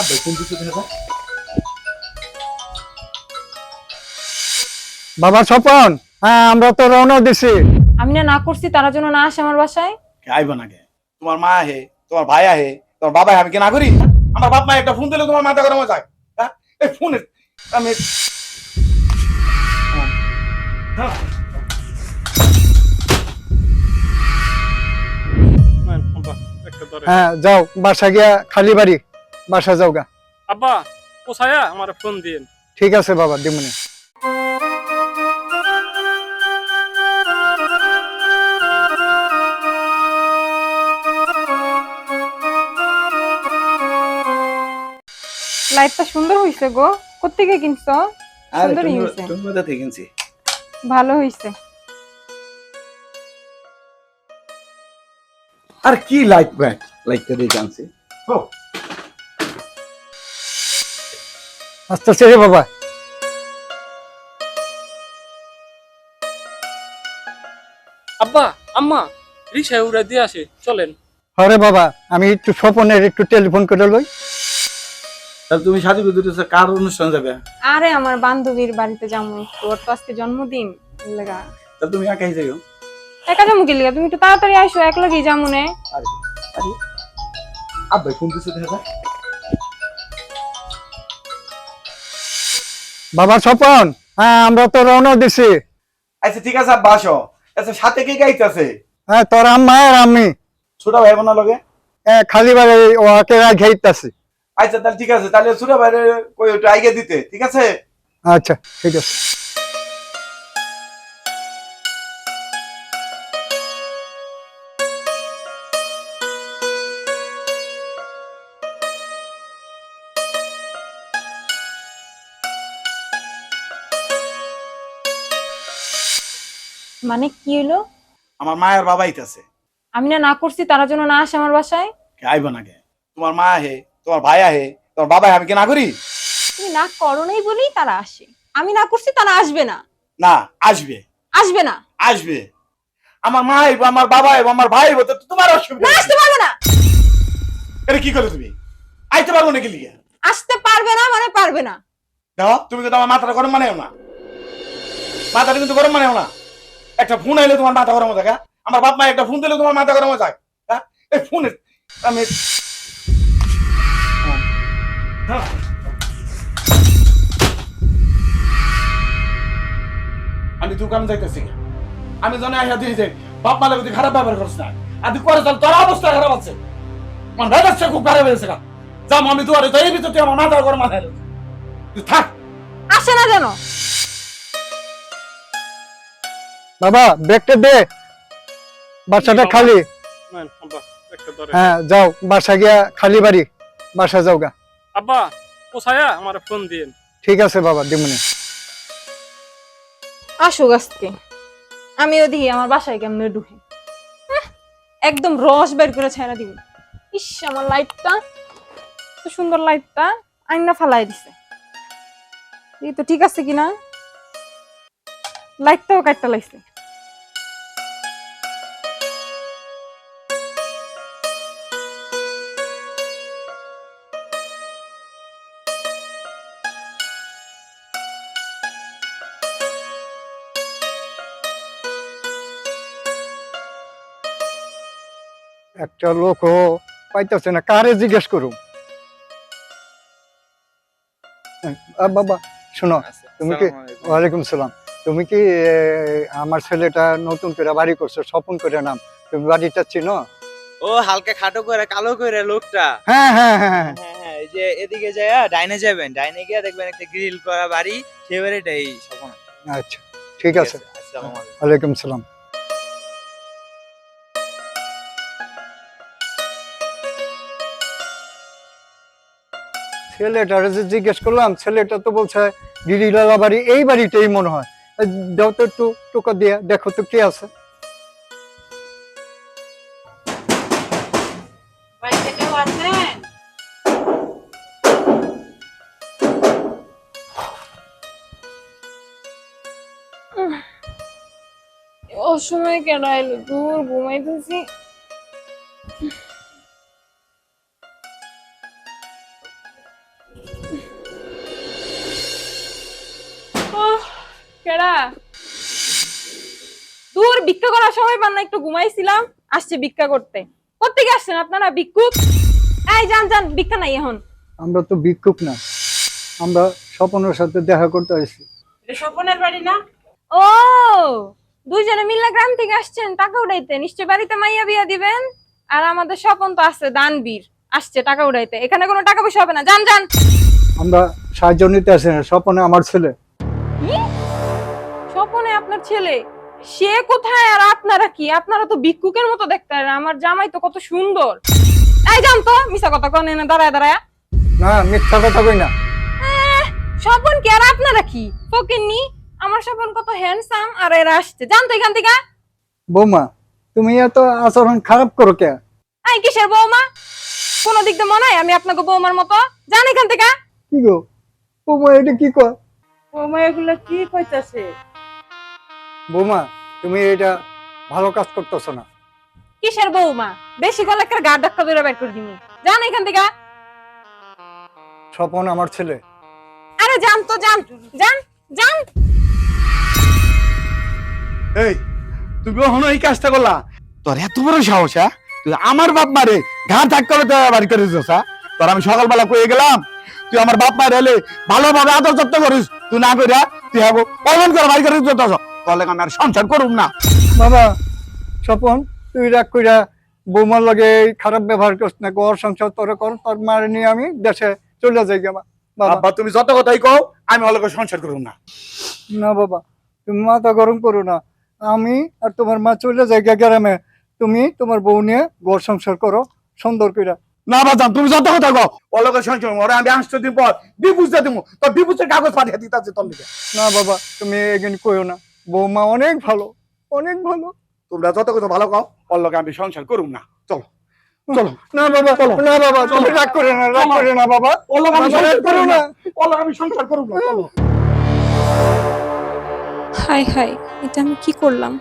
আব্বা ফোন দিতে দেখা বাবা স্বপন হ্যাঁ আমরা তো রওনা দিছি। আমি না না করছি তারা জন্য না আসে আমার বাসায়। আইব না কে? তোমার মা আহে তোমার ভাই আহে তোমার বাবা আমি কি না করি? আমার বাপ মা একটা ফোন দিলে তোমার মাথা গরম হয়ে যায়। হ্যাঁ? এই ফোনে আমি হ্যাঁ। হ্যাঁ যাও বাসা গিয়া খালি বাড়ি। বাসা যাও গা। আব্বা পোষায়া আমার ফোন দিন ঠিক আছে বাবা দিমুনি। লাইটটা সুন্দর হইছে গো। কোত্থেকে কিনছো? সুন্দরই হয়েছে তুমি কোথা থেকে কিনছি? ভালো হইছে। আর কি লাইট ব্যাট লাইটটা দিয়ে জানছি? ও আস্তে আস্তে রে বাবা। আব্বা আম্মা রিক্সায় উড়ে দিয়ে আসে চলেন। হরে বাবা আমি একটু স্বপনের একটু টেলিফোন করে লই। তাহলে তুমি বুদ্ধি কার অনুষ্ঠান যাবে? আরে আমার বান্ধবীর বাড়িতে যাব একটু ওর তো আজকে জন্মদিন লাগা তাহলে তুমি একাই যাইও? একা যাব কি লিগা? তুমি একটু তাড়াতাড়ি আসো এক লাগেই যাব নে। আরে আরে। আব্বা ফোন দিতে দেখা বাবা স্বপন হ্যাঁ আমরা তো রওনা দিছি। আচ্ছা ঠিক আছে আব্বা আসো। আচ্ছা সাথে কে গাইতেছে? হ্যাঁ তোর আম্মা আর আমি। ছোট ভাই বোনা লগে? হ্যাঁ, খালি ভাই ওকে ঘেইতাছি। আচ্ছা তাহলে ঠিক আছে তাহলে ছোট ভাইরে কই ওটা আইগে দিতে ঠিক আছে? আচ্ছা ঠিক আছে। মানে কি হইল? আমার মায়ের বাবা আইতাছে। আমি না না করছি তারা জন্য না আসে আমার বাসায়। কে আইব না কে? তোমার মা আহে তোমার ভাই আহে তোমার বাবা আহে, আমি কি না করি? তুমি না করো নাই বলেই তারা আসে। আমি না করছি তারা আসবে না। না আসবে। আসবে না। আসবে। আমার মা আইব আমার বাবা আইব আমার ভাই আইব তো তোমার অসুবিধা না কি? আসতে পারবে না। এটা কি করো তুমি? আইতে পারব নাকি লিগে? আসতে পারবে না মানে পারবে না। দেখো তুমি কিন্তু আমার মাথাটা গরম মানেও না মাথাটা কিন্তু গরম মানেও না একটা ফোন আইলে তোমার মাথা গরম থাকে হ্যাঁ? আমার বাপ মা একটা ফোন দিলে তোমার মাথা গরম যায় হ্যাঁ? এই ফোনের আমি হ্যাঁ। আমি দোকান যাইতেছি। আমি জানি আইয়া দিয়ে যে বাপ মালে তুই খারাপ ব্যবহার করছিস না। আর তুই করে তোর অবস্থা খারাপ আছে। আমার মেজাজটা খুব খারাপ হয়েছে গা। যাম আমি দুয়ারে ভিতর তুই আমার মাথা গরম মাথায় থাক। আসে না যেন। বাবা ব্যাগটা দে। বাসাটা খালি। হ্যাঁ যাও বাসা গিয়া খালি বাড়ি বাসা যাও গা আব্বা পোষায়া আমার ফোন দিন ঠিক আছে বাবা দিমুনি। আসুক আজকে। আমার বাসায় কেমনে ঢুকে। হাহ, একদম রস বের করে ছেড়া দিব। ইস আমার লাইটটা। তো সুন্দর লাইটটা আইনা ফালাই দিছে। এই তো ঠিক আছে কিনা? লাইটটাও কাটতে লাগছে। একটা লোকও পাইতেছে না কারে জিজ্ঞেস করুম? বাবা শোনো তুমি কি ওয়ালাইকুম সালাম তুমি কি আমার ছেলেটা নতুন করে বাড়ি করছ স্বপন করে নাম? তুমি বাড়িটা চিনো? ও হালকা খাটো করে কালো করে লোকটা। হ্যাঁ হ্যাঁ হ্যাঁ হ্যাঁ। হ্যাঁ হ্যাঁ এই যে এদিকে যায় ডাইনে যাবেন ডাইনে গিয়ে দেখবেন একটা গ্রিল করা বাড়ি সে বাড়িটাই সপন আচ্ছা ঠিক আছে। আসসালামু আলাইকুম। ওয়ালাইকুম সালাম ছেলেটার যে জিজ্ঞেস করলাম ছেলেটা তো বলছে গিরিলালা বাড়ি এই বাড়িটাই মনে হয়। দাও তো একটু টোকা দিয়ে দেখো তো কে আছে। অসময় কেন এলো দূর ঘুমাইতেছি। কেডা দূর ভিক্ষা করার সময় পান না একটু ঘুমাইছিলাম আসছে ভিক্ষা করতে। কোথেকে আসছেন আপনারা ভিক্ষুক? এই যান যান ভিক্ষা নাই এখন। আমরা তো ভিক্ষুক না। আমরা স্বপনের সাথে দেখা করতে আসছি। স্বপনের বাড়ি না? ও দুইজনে মিল্লা গ্রাম থেকে আসছেন টাকা উড়াইতে। নিশ্চয় বাড়িতে মাইয়া বিয়া দিবেন? আর আমাদের স্বপন তো আছে দানবীর। আসছে টাকা উড়াইতে। এখানে কোনো টাকা পয়সা হবে না। যান যান। আমরা সাহায্য নিতে আসি না স্বপনে আমার ছেলে। কি স্বপনে আপনার ছেলে? সে কোথায় আর আপনারা কি? আপনারা তো ভিক্ষুকের মতো দেখতে আর আমার জামাই তো কত সুন্দর। এই যান তো মিশা কথা কনে না দাঁড়ায় দাঁড়ায়। না মিথ্যা কথা কই না। স্বপন কি আর আপনারা কি? ফকিননি আমার স্বপন কত হ্যান্ডসাম আর এরা আসছে। জান তো এখান থেকে। বৌমা তুমি এত আচরণ খারাপ করো কে? এই কিসের বৌমা? কোন দিক দিয়ে মনে হয় আমি আপনাকে বৌমার মতো? যান এখান থেকে। কি গো? বৌমা এটা কি কর বৌমা এগুলো কি কইতাছে? বৌমা তুমি এটা ভালো কাজ করতেছো না। কিসের বৌমা? বেশি গলা একটা গা ধাক্কা ধরে বের করে দিমু যান এখান থেকে। স্বপন আমার ছেলে। আরে যান তো যান যান যান এই তুমি কখনো এই কাজটা করলা? তোর এত বড় সাহস হ্যাঁ? তুই আমার বাপ মারে ঘাট ধাক করে তো বাড়ি করে দিস হ্যাঁ? তোর আমি সকালবেলা কয়ে গেলাম তুই আমার বাপ মারে এলে ভালোভাবে আদর যত্ন করিস। তুই না কইরা তুই হব অমন করে বাড়ি করে দিতে তাহলে আমি আর সংসার করুম না। বাবা স্বপন তুই রাগ কইরা বৌমার লগে খারাপ ব্যবহার করিস না ঘর সংসার তোরে কর তোর মারে নিয়ে আমি দেশে চলে যাই গা বাবা। তুমি যত কথাই কও আমি হলে সংসার করুম না। না বাবা তুমি মাথা গরম করো না। আমি আর তোমার মা চলে যাই গা গ্রামে তুমি তোমার বউ নিয়ে ঘর সংসার করো সুন্দর কইরা। না বাজান তুমি যত কথা কও অলকে সংসার ওরে আমি আসতে দিন পর ডিপুজটা দিব তোর ডিপুজের কাগজ পাঠিয়ে দিতেছে তোর লিগে। না বাবা তুমি এখানে কইও না। বৌমা অনেক ভালো অনেক ভালো। তোমরা যত কথা ভালো কও অলকে আমি সংসার করুম না। চলো চলো। না বাবা না বাবা তুমি রাগ করে না রাগ করে না বাবা। অলকে আমি সংসার করুম না। না। অলকে আমি সংসার করুম না। চলো। হাই হাই এটা আমি কি করলাম?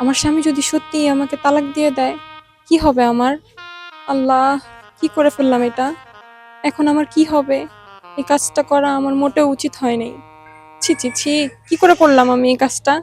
আমার স্বামী যদি সত্যি আমাকে তালাক দিয়ে দেয় কি হবে আমার? আল্লাহ কি করে ফেললাম এটা? এখন আমার কি হবে? এই কাজটা করা আমার মোটেও উচিত হয় নাই। ছি ছি ছি। কি করে করলাম আমি এই কাজটা?